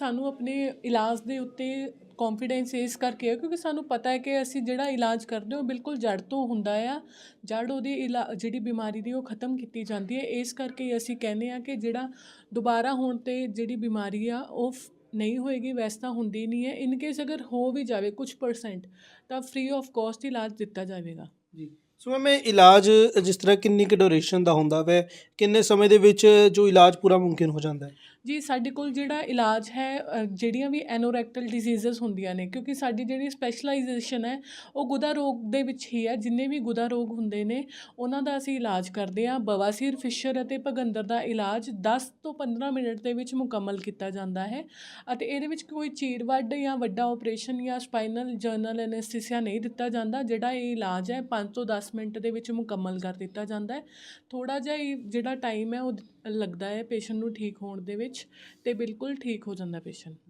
ਸਾਨੂੰ ਆਪਣੇ ਇਲਾਜ ਦੇ ਉੱਤੇ ਕੌਨਫੀਡੈਂਸ ਇਸ ਕਰਕੇ ਹੈ ਕਿਉਂਕਿ ਸਾਨੂੰ ਪਤਾ ਹੈ ਕਿ ਅਸੀਂ ਜਿਹੜਾ ਇਲਾਜ ਕਰਦੇ ਹਾਂ, ਉਹ ਬਿਲਕੁਲ ਜੜ ਤੋਂ ਹੁੰਦਾ ਆ। ਜੜ ਉਹਦੀ ਇਲਾ, ਜਿਹੜੀ ਬਿਮਾਰੀ ਦੀ ਉਹ ਖਤਮ ਕੀਤੀ ਜਾਂਦੀ ਹੈ। ਇਸ ਕਰਕੇ ਅਸੀਂ ਕਹਿੰਦੇ ਹਾਂ ਕਿ ਜਿਹੜਾ ਦੁਬਾਰਾ ਹੋਣ 'ਤੇ ਜਿਹੜੀ ਬਿਮਾਰੀ ਆ, ਉਹ ਫ- ਨਹੀਂ ਹੋਏਗੀ, ਵੈਸੇ ਤਾਂ ਹੁੰਦੀ ਨਹੀਂ ਹੈ। ਇਨ ਕੇਸ ਅਗਰ ਹੋ ਵੀ ਜਾਵੇ ਕੁਝ ਪਰਸੈਂਟ ਤਾਂ ਫ੍ਰੀ ਆਫ ਕਾਸਟ ਇਲਾਜ ਦਿੱਤਾ ਜਾਵੇਗਾ। ਜੀ। ਸੋ ਮੈਂ ਇਲਾਜ ਜਿਸ ਤਰ੍ਹਾਂ ਕਿੰਨੀ ਕੁ ਡਿਊਰੇਸ਼ਨ ਦਾ ਹੁੰਦਾ ਵੈ, ਕਿੰਨੇ ਸਮੇਂ ਦੇ ਵਿੱਚ ਜੋ ਇਲਾਜ ਪੂਰਾ ਮੁਮਕਿਨ ਹੋ ਜਾਂਦਾ ਹੈ? ਜੀ, ਸਾਡੇ ਕੋਲ ਜਿਹੜਾ ਇਲਾਜ ਹੈ ਜਿਹੜੀਆਂ ਵੀ ਐਨੋਰੈਕਟਲ ਡਿਜ਼ੀਜ਼ਸ ਹੁੰਦੀਆਂ ਨੇ, ਕਿਉਂਕਿ ਸਾਡੀ ਜਿਹੜੀ ਸਪੈਸ਼ਲਾਈਜੇਸ਼ਨ ਹੈ, ਉਹ ਗੁਦਾ ਰੋਗ ਦੇ ਵਿੱਚ ਹੀ ਹੈ, ਜਿੰਨੇ ਵੀ ਗੁਦਾ ਰੋਗ ਹੁੰਦੇ ਨੇ, ਉਹਨਾਂ ਦਾ ਅਸੀਂ ਇਲਾਜ ਕਰਦੇ ਹਾਂ। ਬਵਾਸੀਰ, ਫਿਸ਼ਰ ਅਤੇ ਭਗੰਦਰ ਦਾ ਇਲਾਜ 10 ਤੋਂ 15 ਮਿੰਟ ਦੇ ਵਿੱਚ ਮੁਕੰਮਲ ਕੀਤਾ ਜਾਂਦਾ ਹੈ ਅਤੇ ਇਹਦੇ ਵਿੱਚ ਕੋਈ ਚੀਰ ਵੱਡ ਜਾਂ ਵੱਡਾ ਆਪਰੇਸ਼ਨ ਜਾਂ ਸਪਾਈਨਲ ਜਰਨਲ ਐਨੈਸਥੀਸੀਆ ਨਹੀਂ ਦਿੱਤਾ ਜਾਂਦਾ, ਜਿਹੜਾ ਇਹ ਇਲਾਜ ਹੈ 5 ਤੋਂ 10 ਦਸ ਮਿੰਟ ਦੇ ਵਿੱਚ ਮੁਕੰਮਲ ਕਰ ਦਿੱਤਾ ਜਾਂਦਾ ਥੋੜ੍ਹਾ ਜਿਹਾ ਹੀ ਜਿਹੜਾ ਟਾਈਮ ਹੈ ਉਹ ਲੱਗਦਾ ਹੈ ਪੇਸ਼ੈਂਟ ਨੂੰ ਠੀਕ ਹੋਣ ਦੇ ਵਿੱਚ ਅਤੇ ਬਿਲਕੁਲ ਠੀਕ ਹੋ ਜਾਂਦਾ ਪੇਸ਼ੈਂਟ।